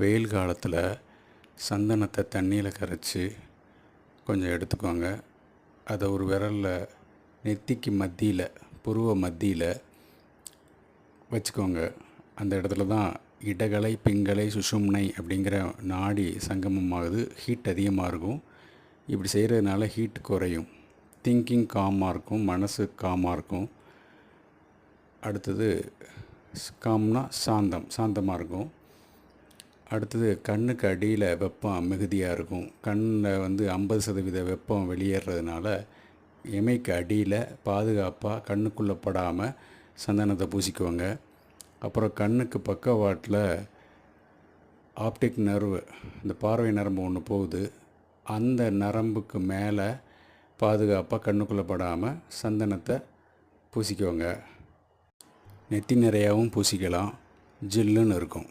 வெயில் காலத்தில் சந்தனத்தை தண்ணியில் கரைச்சி கொஞ்சம் எடுத்துக்கோங்க. அதை ஒரு விரலில் நெத்திக்கு மத்தியில் புருவ மத்தியில் வச்சுக்கோங்க. அந்த இடத்துல தான் இடகலை பிங்கலை சுஷும்னை அப்படிங்கிற நாடி சங்கமமாகுது. ஹீட் அதிகமாக இருக்கும். இப்படி செய்கிறதுனால ஹீட் குறையும். திங்கிங் காமாக இருக்கும். மனசு காமாக இருக்கும். அடுத்தது காம்னா சாந்தம் சாந்தமாக இருக்கும். அடுத்தது கண்ணுக்கு அடியில் வெப்பம் மிகுதியாக இருக்கும். கண்ணில் வந்து ஐம்பது சதவீத வெப்பம் வெளியேறதுனால இமைக்கு அடியில் பாதுகாப்பாக கண்ணுக்குள்ளே படாமல் சந்தனத்தை பூசிக்குவாங்க. அப்புறம் கண்ணுக்கு பக்கவாட்டில் ஆப்டிக் நர்வு இந்த பார்வை நரம்பு ஒன்று போகுது. அந்த நரம்புக்கு மேலே பாதுகாப்பாக கண்ணுக்குள்ளே படாமல் சந்தனத்தை பூசிக்குவாங்க. நெத்தி நிறையாவும் பூசிக்கலாம். ஜில்லுன்னு இருக்கும்.